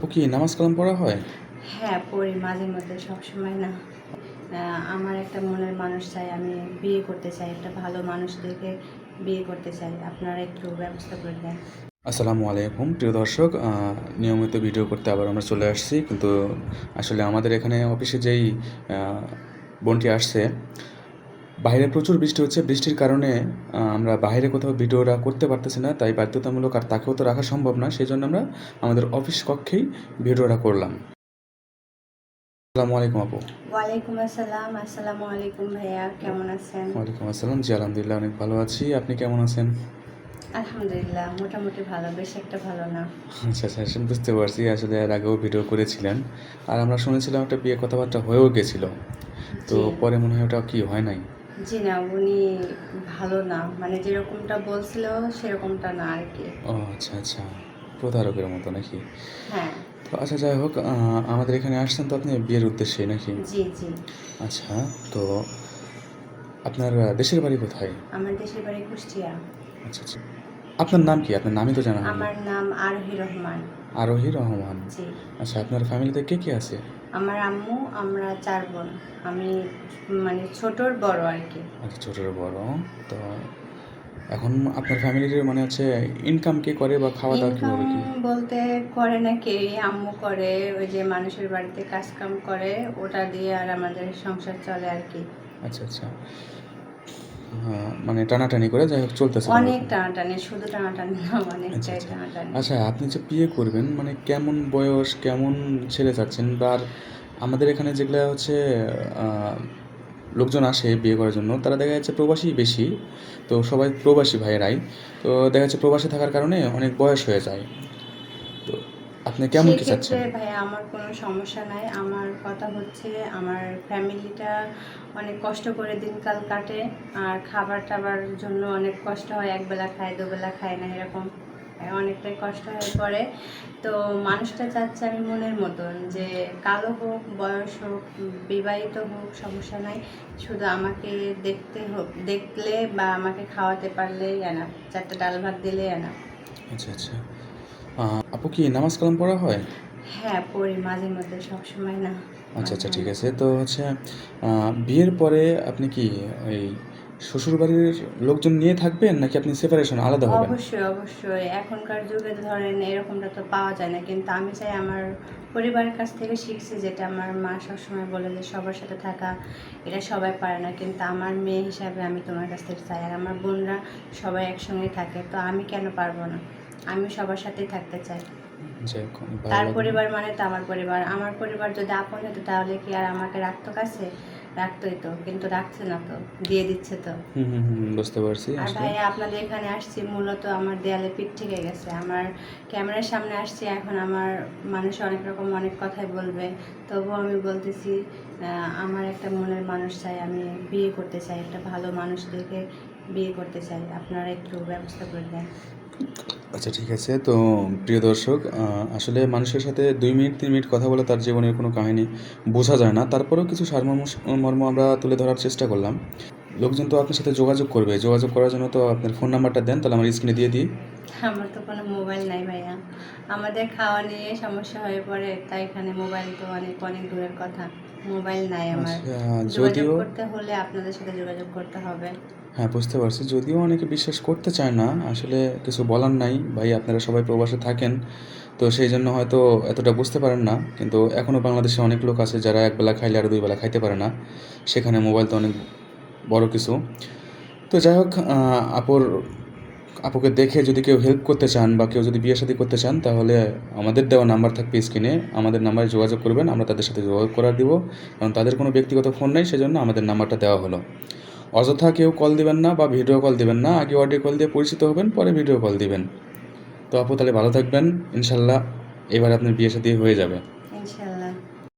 আপু কি নামাজ কালাম পড়া হয়? হ্যাঁ পড়ি মাঝে মধ্যে সবসময় না। আমার একটা মনের মানুষ চাই আমি বিয়ে করতে চাই একটা ভালো মানুষ দেখে বিয়ে করতে চাই। আপনারা একটু ব্যবস্থা করে দেন। আসসালামু আলাইকুম। প্রিয় দর্শক নিয়মিত ভিডিও করতে আবার আমরা চলে আসছি। কিন্তু আসলে আমাদের এখানে অফিসে যেই বোনটি আসছে বাইরে প্রচুর বৃষ্টি হচ্ছে। বৃষ্টির কারণে আমরা বাইরে কোথাও ভিডিওটা করতে পারতেছি না তাই বাধ্যতামূলক আর তাকেও তো রাখা সম্ভব না সেই জন্য আমরা আমাদের অফিস কক্ষেই ভিডিওটা করলাম। আসসালামু আলাইকুম আপু। ওয়ালাইকুম আসসালাম আসসালামু আলাইকুম ভাইয়া কেমন আছেন? ওয়ালাইকুম আসসালাম জি আলহামদুলিল্লাহ অনেক ভালো আছি। আপনি কেমন আছেন? আলহামদুলিল্লাহ মোটামুটি ভালো বেশ একটা ভালো না। আচ্ছা আচ্ছা বুঝতে পারছি আসলে এর আগেও ভিডিও করেছিলেন। আর আমরা শুনেছিলাম একটা বিয়ে কথাবার্তা হয়েও গেছিল। তো পরে মনে হয় ওটা কি হয় নাই। জি না উনি ভালো না। মানে যেরকমটা বলছিল সেরকমটা না আর কি। ও আচ্ছা আচ্ছা। প্রতারকের মতো নাকি? হ্যাঁ। তো আচ্ছা যাই হোক আমাদের এখানে আসছেন তো আপনি বিয়ের উদ্দেশ্যে নাকি? জি জি। আচ্ছা তো আপনার দেশের বাড়ি কোথায়? আমার দেশের বাড়ি কুষ্টিয়া। আচ্ছা আচ্ছা। আপনার নাম কি? আপনার নামই তো জানা আমার নাম আরোহী রহমান। আরোহী রহমান। জি। আচ্ছা আপনার ফ্যামিলিতে কে কে আছে? আমার আম্মু আমরা চার বোন। আমি মানে ছোটর বড় আর কি। আচ্ছা ছোটর বড়। তো এখন আপনার ফ্যামিলির মানে হচ্ছে ইনকাম কে করে বা খাওয়া দাওয়া কীভাবে কি? বলতে করে না কে আম্মু করে ওই যে মানুষের বাড়িতে কাজ কাম করে ওটা দিয়ে আর আমাদের সংসার চলে আর কি। আচ্ছা আচ্ছা। মানে টানাটানি করে যাই হোক চলতেছে অনেক টানাটানি শুধু টানাটানি না অনেকটাই আচ্ছা। টানাটানি। আচ্ছা আপনি যে বিয়ে করবেন মানে কেমন বয়স কেমন ছেলে চাচ্ছেন? বা আর আমাদের এখানে যেগুলো হচ্ছে লোকজন আসে বিয়ে করার জন্য তারা দেখা যাচ্ছে প্রবাসী বেশি। তো সবাই প্রবাসী ভাইয়েরাই। তো দেখা যাচ্ছে প্রবাসী থাকার কারণে অনেক বয়স হয়ে যায়। আপনি কেমন কি চাচ্ছেন? ভাইয়া আমার কোনো সমস্যা নাই। আমার কথা হচ্ছে আমার ফ্যামিলিটা অনেক কষ্ট করে দিনকাল কাটে আর খাবার টাবার জন্য অনেক কষ্ট হয় একবেলা খায় দুবেলা খায় না এরকম অনেকটাই কষ্ট হয়ে পড়ে। তো মানুষটা চাচ্ছে আমি মনের মতন যে কালো হোক বয়স হোক বিবাহিত হোক সমস্যা নাই। শুধু আমাকে দেখতে হোক দেখলে বা আমাকে খাওয়াতে পারলেই এনা চারটে ডাল ভাত দিলে এনা আচ্ছা আচ্ছা। আপু কি নামাজ কালাম পড়া হয়? হ্যাঁ পড়ি মাঝে মধ্যে সবসময় না। আচ্ছা আচ্ছা ঠিক আছে। তো হচ্ছে বিয়ের পরে আপনি কি ওই শ্বশুরবাড়ির লোকজন নিয়ে থাকবেন নাকি আপনি সেপারেশন আলাদা হবেন? অবশ্যই অবশ্যই। এখনকার যুগে ধরেন এরকমটা তো পাওয়া যায় না। কিন্তু আমি চাই আমার পরিবারের কাছ থেকে শিখছি যেটা আমার মা সবসময় বলে যে সবার সাথে থাকা এটা সবাই পারে না। কিন্তু আমার মেয়ে হিসাবে আমি তোমার কাছ থেকে চাই। আর আমার বোনরা সবাই একসঙ্গে থাকে। তো আমি কেন পারব না? আমি সবার সাথে থাকতে চাই। তার পরিবার মানে তো আমার পরিবার। আমার পরিবার যদি আপন হতো তাহলে কি আর আমাকে রাখতো কাছে? রাখতোই তো কিন্তু রাখছে না তো দিয়ে দিচ্ছে তো। বুঝতে পারছি আর আপনাদের এখানে আসছি মূলত আমার দেয়ালে পিঠ থেকে গেছে। আমার ক্যামেরার সামনে আসছি এখন আমার মানুষ অনেক রকম অনেক কথাই বলবে। তবুও আমি বলতেছি আমার একটা মনের মানুষ চাই আমি বিয়ে করতে চাই একটা ভালো মানুষ দেখে বিয়ে করতে চাই। আপনারা একটু ব্যবস্থা করে দেন। আচ্ছা ঠিক আছে। তো প্রিয় দর্শক আসলে মানুষের সাথে দুই মিনিট তিন মিনিট কথা বলে তার জীবনের কোনো কাহিনী বোঝা যায় না। তারপরেও কিছু সারমর্ম মর্ম আমরা তুলে ধরার চেষ্টা করলাম। লোকজন তো আপনার সাথে যোগাযোগ করবে। যোগাযোগ করার জন্য তো আপনার ফোন নাম্বারটা দেন তাহলে আমার স্ক্রিনে দিয়ে দিই। আমার তো কোনো মোবাইল নাই ভাইয়া। আমাদের খাওয়া নিয়ে সমস্যা হয়ে পড়ে তাই এখানে মোবাইল তো অনেক অনেক দূরের কথা। মোবাইল নাই আমার। আচ্ছা, যোগাযোগ যদিও করতে হলে আপনাদের সাথে যোগাযোগ করতে হবে। হ্যাঁ বুঝতে পারছি। যদিও অনেকে বিশ্বাস করতে চায় না, আসলে কিছু বলার নাই। ভাই, আপনারা সবাই প্রবাসে থাকেন, তো সেই জন্য হয়তো এতটা বুঝতে পারেন না। কিন্তু এখনও বাংলাদেশে অনেক লোক আছে যারা একবেলা খাইলে আর দুই বেলা খাইতে পারে না। সেখানে মোবাইল তো অনেক বড় কিছু। তো যাই হোক আপুর, আপুকে দেখে যদি কেউ হেল্প করতে চান বা কেউ যদি বিয়ে শাদী করতে চান, তাহলে আমাদের দেওয়া নাম্বার থাকবে স্ক্রিনে আমাদের নাম্বারে যোগাযোগ করবেন, আমরা তাদের সাথে যোগাযোগ করার দিব। কারণ তাদের কোনো ব্যক্তিগত ফোন নেই, সেজন্য আমাদের নাম্বারটা দেওয়া হলো। অযথা কেউ কল দিবেন না বা ভিডিও কল দিবেন না, আগে অডিও কল দিয়ে পরিচিত হবেন, পরে ভিডিও কল দিবেন। তো আপু তাহলে ভালো থাকবেন, ইনশাল্লাহ এবার আপনার বিয়ে সাথে হয়ে যাবে।